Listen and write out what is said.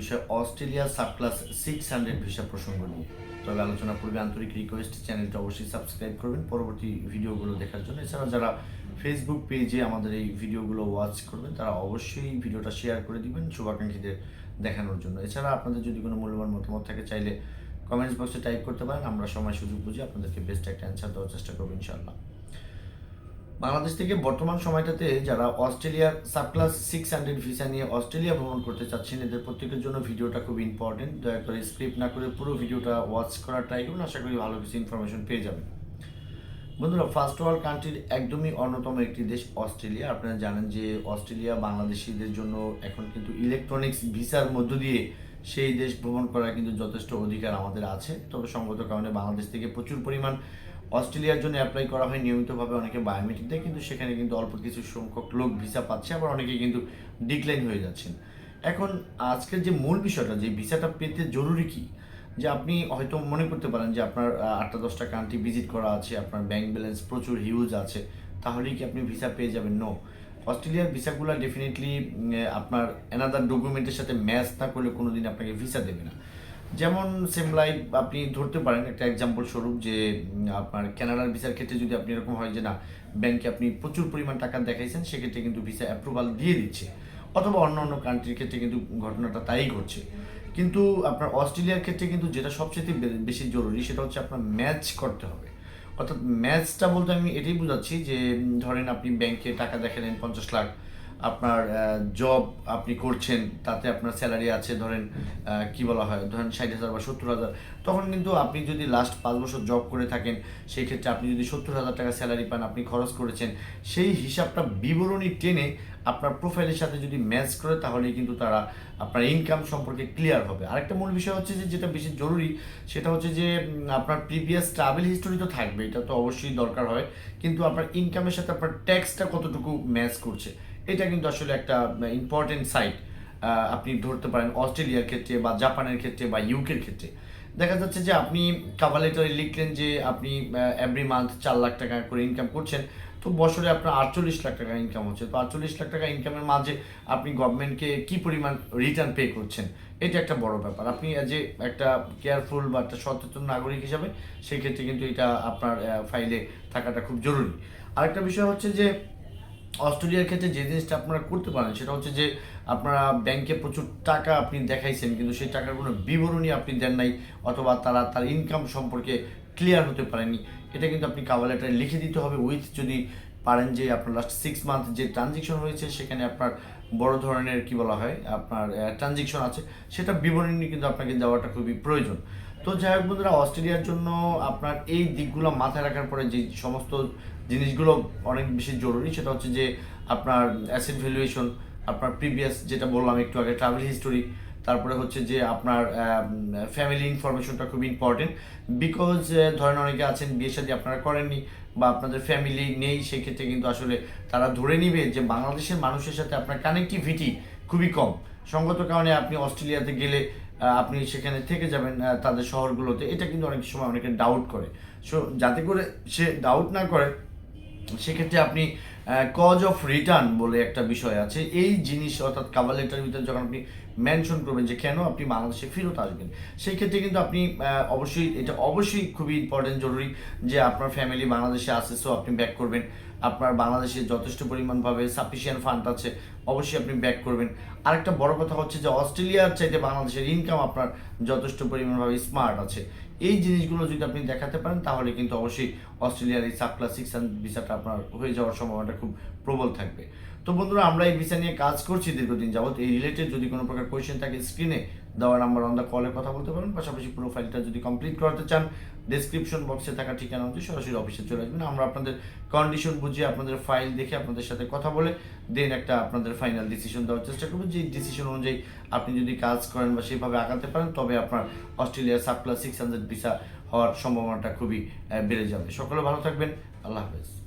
বিষয় Australia sub class six hundred visa প্রসঙ্গ নিয়ে। তবে আলোচনা পূর্বে আন্তরিক রিকোয়েস্ট চ্যানেলটা অবশ্যই সাবস্ক্রাইব করবেন। পরবর্তী ভিডিওগুলো দেখার জন্য। এছাড়া যারা ফেসবুক পেজে আমাদের এই ভিডিওগুলো ওয়াচ করবেন, তারা অবশ্যই ভিডিওটা শেয়ার করে দিবেন শুভাকাঙ্ক্ষীদের দেখানোর জন্য। এছাড়া আপনাদের যদি কোনো মূল্যবান মতামত থাকে, চাইলে কমেন্টস বক্সে টাইপ করতে পারেন। আমরা সময় সুযোগ বুঝে আপনাদেরকে বেস্ট একটা অ্যান্সার দেওয়ার চেষ্টা করব, ইনশাআল্লাহ। বাংলাদেশ থেকে বর্তমান সময়টাতে যারা অস্ট্রেলিয়ার সাবক্লাস সিক্স হান্ড্রেড ভিসা নিয়ে অস্ট্রেলিয়া ভ্রমণ করতে চাচ্ছেন, এদের প্রত্যেকের জন্য ভিডিওটা খুব ইম্পর্টেন্ট দয়া করে স্ক্রিপ্ট না করে পুরো ভিডিওটা ওয়াচ করার ট্রাই করুন, আশা করি ভালো কিছু ইনফরমেশন পেয়ে যাবেন। বন্ধুরা ফার্স্ট ওয়ার্ল্ড কান্ট্রির একদমই অন্যতম একটি দেশ অস্ট্রেলিয়া। আপনারা জানেন যে অস্ট্রেলিয়া বাংলাদেশিদের জন্য এখন কিন্তু ইলেকট্রনিক্স ভিসার মধ্য দিয়ে সেই দেশ ভ্রমণ করার কিন্তু যথেষ্ট অধিকার আমাদের আছে। তবে সঙ্গত কারণে বাংলাদেশ থেকে প্রচুর পরিমাণ অস্ট্রেলিয়ার জন্য অ্যাপ্লাই করা হয়, নিয়মিতভাবে অনেকে বায়োমেট্রিক দেয়, কিন্তু সেখানে কিন্তু অল্প কিছু সংখ্যক লোক ভিসা পাচ্ছে, আবার অনেকে কিন্তু ডিক্লাইন হয়ে যাচ্ছেন। এখন আজকের যে মূল বিষয়টা, যে ভিসাটা পেতে জরুরি কি? যে আপনি হয়তো মনে করতে পারেন যে আপনার আটটা দশটা কান্ট্রি ভিজিট করা আছে, আপনার ব্যাংক ব্যালেন্স প্রচুর হিউজ আছে, তাহলেই কি আপনি ভিসা পেয়ে যাবেন? নো অস্ট্রেলিয়ার ভিসাগুলো ডেফিনেটলি আপনার অ্যানাদার ডকুমেন্টের সাথে ম্যাচ না করলে কোনো দিন আপনাকে ভিসা দেবে না। যেমন সেম লাইক আপনি ধরতে পারেন একটা এক্সাম্পল স্বরূপ যে আপনার কানাডার ভিসার ক্ষেত্রে যদি আপনি এরকম হয় যে, না ব্যাংকে আপনি প্রচুর পরিমাণ টাকা দেখাইছেন, সেক্ষেত্রে কিন্তু ভিসা অ্যাপ্রুভাল দিয়ে দিচ্ছে। অথবা অন্য অন্য কান্ট্রির ক্ষেত্রে কিন্তু ঘটনাটা তাই ঘটছে। কিন্তু আপনার অস্ট্রেলিয়ার ক্ষেত্রে কিন্তু যেটা সবচেয়ে বেশি জরুরি সেটা হচ্ছে আপনার ম্যাচ করতে হবে। অর্থাৎ ম্যাচটা বলতে আমি এটাই বোঝাচ্ছি যে ধরেন আপনি ব্যাংকে টাকা দেখালেন পঞ্চাশ লাখ আপনার জব আপনি করছেন, তাতে আপনার স্যালারি আছে, ধরেন কি বলা হয়, ধরেন ষাট হাজার বা সত্তর হাজার। তখন কিন্তু আপনি যদি লাস্ট পাঁচ বছর জব করে থাকেন, সেই ক্ষেত্রে আপনি যদি সত্তর হাজার টাকা স্যালারি পান, আপনি খরচ করেছেন, সেই হিসাবটা বিবরণী টেনে আপনার প্রোফাইলের সাথে যদি ম্যাচ করে, তাহলেই কিন্তু তারা আপনার ইনকাম সম্পর্কে ক্লিয়ার হবে। আরেকটা মূল বিষয় হচ্ছে যে, যেটা বেশি জরুরি, সেটা হচ্ছে যে আপনার প্রিভিয়াস ট্রাভেল হিস্টোরি তো থাকবে এটা তো অবশ্যই দরকার হয়, কিন্তু আপনার ইনকামের সাথে আপনার ট্যাক্সটা কতটুকু ম্যাচ করছে? এটা কিন্তু আসলে একটা ইম্পর্টেন্ট সাইট আপনি ধরতে পারেন অস্ট্রেলিয়ার ক্ষেত্রে বা জাপানের ক্ষেত্রে বা ইউকের ক্ষেত্রে। দেখা যাচ্ছে যে আপনি কাভার লেটারে লিখলেন যে আপনি এভরি মান্থ চার লাখ টাকা করে ইনকাম করছেন, তো বছরে আপনার আটচল্লিশ লাখ টাকা ইনকাম হচ্ছে। তো আটচল্লিশ লাখ টাকা ইনকামের মাঝে আপনি গভর্নমেন্টকে কি পরিমাণ রিটার্ন পে করছেন, এটা একটা বড় ব্যাপার। আপনি যে একটা কেয়ারফুল বা একটা সচেতন নাগরিক হিসাবে, সেই ক্ষেত্রে কিন্তু এটা আপনার ফাইলে থাকাটা খুব জরুরি। আরেকটা বিষয় হচ্ছে যে অস্ট্রেলিয়ার ক্ষেত্রে যে জিনিসটা আপনারা করতে পারেন, সেটা হচ্ছে যে আপনারা ব্যাংকে প্রচুর টাকা আপনি দেখাইছেন, কিন্তু সেই টাকার কোনো বিবরণী আপনি দেন নাই, অথবা তারা তার ইনকাম সম্পর্কে ক্লিয়ার হতে পারেনি এটা কিন্তু আপনি কাভার লেটারে লিখে দিতে হবে উইথ যদি পারেন যে আপনার লাস্ট সিক্স মান্থ যে ট্রানজেকশন হয়েছে, সেখানে আপনার বড় ধরনের কি বলা হয়, আপনার ট্রানজেকশন আছে, সেটা বিবরণী কিন্তু আপনাকে দেওয়াটা খুবই প্রয়োজন। তো যাই হোক বন্ধুরা, অস্ট্রেলিয়ার জন্য আপনার এই দিকগুলো মাথায় রাখার পরে যে সমস্ত জিনিসগুলো অনেক বেশি জরুরি, সেটা হচ্ছে যে আপনার অ্যাসেট ভ্যালুয়েশন আপনার প্রিভিয়াস যেটা বললাম একটু আগে ট্রাভেল হিস্টোরি তারপরে হচ্ছে যে আপনার ফ্যামিলি ইনফরমেশনটা খুব ইম্পর্টেন্ট বিকজ ধরেন অনেকে আছেন বিয়ে সাথে আপনারা করেননি বা আপনাদের ফ্যামিলি নেই, সেক্ষেত্রে কিন্তু আসলে তারা ধরে নিবে যে বাংলাদেশের মানুষের সাথে আপনার কানেক্টিভিটি খুবই কম। সঙ্গত কারণে আপনি অস্ট্রেলিয়াতে গেলে আপনি সেখানে থেকে যাবেন তাদের শহরগুলোতে। এটা কিন্তু অনেক সময় অনেকে ডাউট করে। সো যাতে করে সে ডাউট না করে, সেক্ষেত্রে আপনি কজ অফ রিটার্ন বলে একটা বিষয় আছে। এই জিনিস অর্থাৎ কাভার লেটারের ভিতরে যখন আপনি মেনশন করবেন যে কেন আপনি বাংলাদেশে ফেরত আসবেন সেই ক্ষেত্রে কিন্তু আপনি অবশ্যই, এটা অবশ্যই খুবই ইম্পর্টেন্ট জরুরি যে আপনার ফ্যামিলি বাংলাদেশে আসে সো আপনি ব্যাক করবেন। আপনার বাংলাদেশে যথেষ্ট পরিমাণভাবে সাফিসিয়েন্ট ফান্ড আছে, অবশ্যই আপনি ব্যাক করবেন। আরেকটা বড় কথা হচ্ছে যে অস্ট্রেলিয়ার চাইতে বাংলাদেশের ইনকাম আপনার যথেষ্ট পরিমাণভাবে স্মার্ট আছে। এই জিনিসগুলো যদি আপনি দেখাতে পারেন, তাহলে কিন্তু অবশ্যই অস্ট্রেলিয়ার এই সাব ক্লাস সিক্স ভিসাটা আপনার হয়ে যাওয়ার সম্ভাবনাটা খুব প্রবল থাকবে। তো বন্ধুরা, আমরা এই ভিসা নিয়ে কাজ করছি দীর্ঘদিন যাবত এই রিলেটেড যদি কোনো প্রকার কোয়েশ্চেন থাকে স্ক্রিনে দেওয়া নাম্বার অন দ্য কলে কথা বলতে পারেন পাশাপাশি প্রোফাইলটা যদি কমপ্লিট করাতে চান ডেসক্রিপশন বক্সে থাকা ঠিকানা হচ্ছে সরাসরি অফিসে চলে আসবেন। আমরা আপনাদের কন্ডিশন বুঝিয়ে আপনাদের ফাইল দেখে আপনাদের সাথে কথা বলে দেন একটা আপনাদের ফাইনাল ডিসিশন দেওয়ার চেষ্টা করব। যে ডিসিশন অনুযায়ী আপনি যদি কাজ করেন বা সেভাবে আগাতে পারেন, তবে আপনার অস্ট্রেলিয়ার sub class six hundred visa হওয়ার সম্ভাবনাটা খুবই বেড়ে যাবে। সকলে ভালো থাকবেন। আল্লাহ হাফেজ।